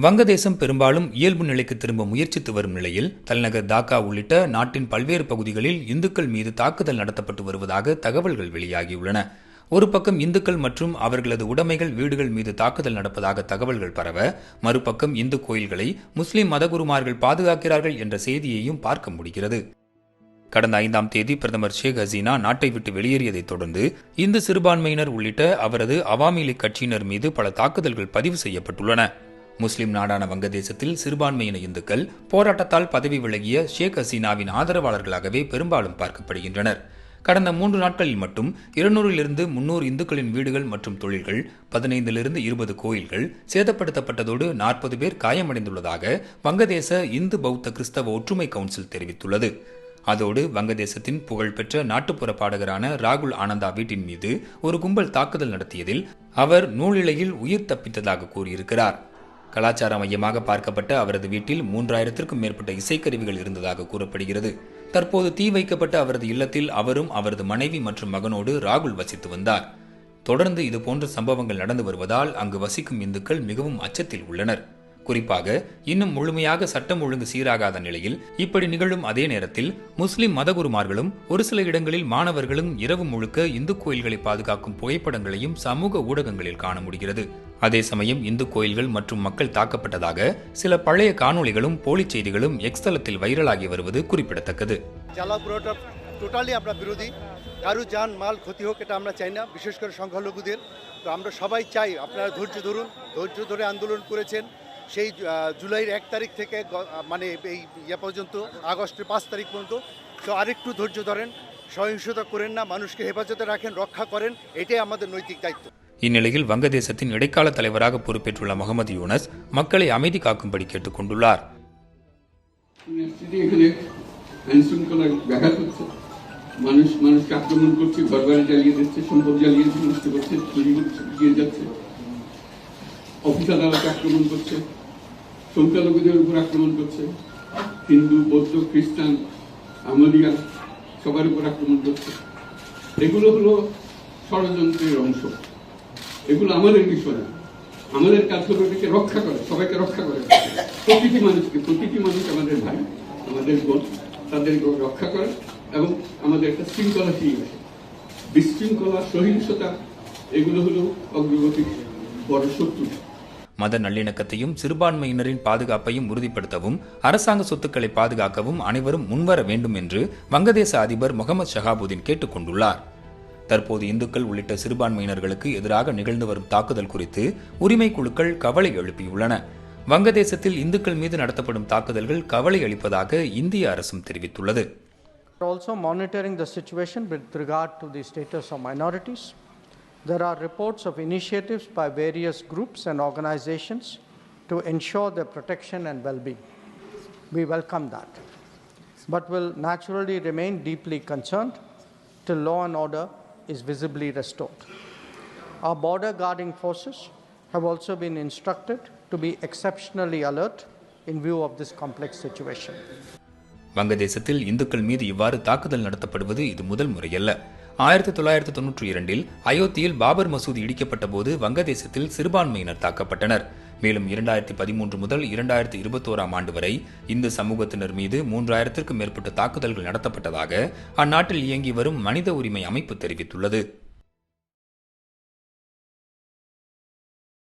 வங்கதேசம் பெரும்பாலும் இயல்பு நிலைக்கு திரும்ப முயற்சித்து வரும் நிலையில் தலைநகர் டாக்கா உள்ளிட்ட நாட்டின் பல்வேறு பகுதிகளில் இந்துக்கள் மீது தாக்குதல் நடத்தப்பட்டு வருவதாக தகவல்கள் வெளியாகியுள்ளன. ஒரு பக்கம் இந்துக்கள் மற்றும் அவர்களது உடைமைகள் வீடுகள் மீது தாக்குதல் நடப்பதாக தகவல்கள் பரவ மறுபக்கம் இந்து கோயில்களை முஸ்லிம் மதகுருமார்கள் பாதுகாக்கிறார்கள் என்ற செய்தியையும் பார்க்க முடிகிறது. கடந்த ஐந்தாம் தேதி பிரதமர் ஷேக் ஹசீனா நாட்டை விட்டு வெளியேறியதைத் தொடர்ந்து இந்து சிறுபான்மையினர் உள்ளிட்ட அவரது அவாமி லீக் கட்சியினர் மீது பல தாக்குதல்கள் பதிவு செய்யப்பட்டுள்ளன. முஸ்லிம் நாடான வங்கதேசத்தில் சிறுபான்மையின இந்துக்கள் போராட்டத்தால் பதவி விலகிய ஷேக் ஹசீனாவின் ஆதரவாளர்களாகவே பெரும்பாலும் பார்க்கப்படுகின்றனர். கடந்த மூன்று நாட்களில் மட்டும் இருநூறிலிருந்து முன்னூறு இந்துக்களின் வீடுகள் மற்றும் தொழில்கள் பதினைந்திலிருந்து இருபது கோயில்கள் சேதப்படுத்தப்பட்டதோடு நாற்பது பேர் காயமடைந்துள்ளதாக வங்கதேச இந்து பௌத்த கிறிஸ்தவ ஒற்றுமை கவுன்சில் தெரிவித்துள்ளது. அதோடு வங்கதேசத்தின் புகழ்பெற்ற நாட்டுப்புற பாடகரான ராகுல் ஆனந்தா வீட்டின் மீது ஒரு கும்பல் தாக்குதல் நடத்தியதில் அவர் நூலிழையில் உயிர் தப்பித்ததாக கூறியிருக்கிறார். கலாச்சார மையமாக பார்க்கப்பட்ட அவரது வீட்டில் மூன்றாயிரத்திற்கும் மேற்பட்ட இசைக்கருவிகள் இருந்ததாக கூறப்படுகிறது. தற்போது தீ வைக்கப்பட்ட அவரது இல்லத்தில் அவரும் அவரது மனைவி மற்றும் மகனோடு ராகுல் வசித்து வந்தார். தொடர்ந்து இதுபோன்ற சம்பவங்கள் நடந்து வருவதால் அங்கு வசிக்கும் இந்துக்கள் மிகவும் அச்சத்தில் உள்ளனர். குறிப்பாக இன்னும் முழுமையாக சட்டம் ஒழுங்கு சீராகாத நிலையில் இப்படி நிகழும் அதே நேரத்தில் முஸ்லிம் மதகுருமார்களும் ஒரு சில இடங்களில் மாணவர்களும் இரவு முழுக்க இந்து கோயில்களை பாதுகாக்கும் புகைப்படங்களையும் சமூக ஊடகங்களில் காண முடிகிறது. அதே சமயம் இந்து கோயில்கள் மற்றும் மக்கள் தாக்கப்பட்டதாக சில பழைய காணொளிகளும் போலி செய்திகளும் எக்ஸ் தளத்தில் வைரலாகி வருவது குறிப்பிடத்தக்கது জ্বালা পোড়াটা টোটালি আমরা বিরোধী কারু যান মাল ক্ষতি হোক এটা আমরা চাই না বিশেষ করে সংখ্যালঘুদের তো আমরা সবাই চাই আপনারা ধৈর্য ধরুন ধৈর্য ধরে আন্দোলন করেছেন সেই আহ, জুলাইয়ের এক তারিখ থেকে গ- মানে এই ইয়ে পর্যন্ত আগস্টের পাঁচ তারিখ পর্যন্ত তো আরেকটু ধৈর্য ধরেন সহিংসতা করেন না মানুষকে হেফাজতে রাখেন রক্ষা করেন এটাই আমাদের নৈতিক দায়িত্ব இந்நிலையில் வங்கதேசத்தின் இடைக்கால தலைவராக பொறுப்பேற்றுள்ள முகமது யூனஸ் மக்களை அமைதி காக்கும்படி கேட்டுக் கொண்டுள்ளார் পরিস্থিতি এখানে আইন শৃঙ্খলা ব্যাঘাত হচ্ছে মানুষ মানুষকে আক্রমণ করছে ঘর বাড়ি জ্বালিয়ে দিচ্ছে সম্পদ জ্বালিয়ে নষ্ট করছে চুরি করছে দিয়ে যাচ্ছে অফিস আদালতে আক্রমণ করছে সংখ্যালঘুদের উপর আক্রমণ করছে হিন্দু বৌদ্ধ খ্রিস্টান আমলিয়া সবার উপর আক্রমণ করছে এগুলো হলো ষড়যন্ত্রের অংশ এগুলো আমাদের বিষয় না আমাদের কাজ হলো এটাকে রক্ষা করে সবাইকে রক্ষা করে প্রতিটি মানুষকে প্রতিটি মানুষ আমাদের ভাই আমাদের বোন তাদেরকে রক্ষা করে এবং আমাদের একটা শৃঙ্খলা ফিরিয়ে আসে বিশৃঙ্খলা সহিংসতা এগুলো হলো অগ্রগতির বড় শত্রু மத நல்லிணக்கத்தையும் சிறுபான்மையினரின் பாதுகாப்பையும் உறுதிப்படுத்தவும் அரசாங்க சொத்துக்களை பாதுகாக்கவும் அனைவரும் முன்வர வேண்டும் என்று வங்கதேச அதிபர் முகமது ஷஹாபுதீன் கேட்டுக் கொண்டுள்ளார் தற்போது இந்துக்கள் உள்ளிட்ட சிறுபான்மையினர்களுக்கு எதிராக நிகழ்ந்து வரும் தாக்குதல் குறித்து உரிமை குழுக்கள் கவலை எழுப்பியுள்ளன வங்கதேசத்தில் இந்துக்கள் மீது நடத்தப்படும் தாக்குதல்கள் கவலை அளிப்பதாக இந்திய அரசும் தெரிவித்துள்ளது We're also monitoring the situation with regard to the status of minorities. There are reports of initiatives by various groups and organizations to ensure their protection and well being. We welcome that, but will naturally remain deeply concerned till law and order is visibly restored. Our border guarding forces have also been instructed to be exceptionally alert in view of this complex situation. வங்கதேசத்தில் இந்துக்கள் மீது இவ்வாறு தாக்குதல் நடத்தப்படுவது இது முதல் முறையல்ல ஆயிரத்தி தொள்ளாயிரத்தி தொன்னூற்றி இரண்டில் அயோத்தியில் பாபர் மசூதி இடிக்கப்பட்ட போது வங்கதேசத்தில் சிறுபான்மையினர் தாக்கப்பட்டனர் மேலும் இரண்டாயிரத்தி பதிமூன்று முதல் இரண்டாயிரத்தி இருபத்தோராம் ஆண்டு வரை இந்து சமூகத்தினர் மீது மூன்றாயிரத்திற்கும் மேற்பட்ட தாக்குதல்கள் நடத்தப்பட்டதாக அந்நாட்டில் இயங்கி வரும் மனித உரிமை அமைப்பு தெரிவித்துள்ளது.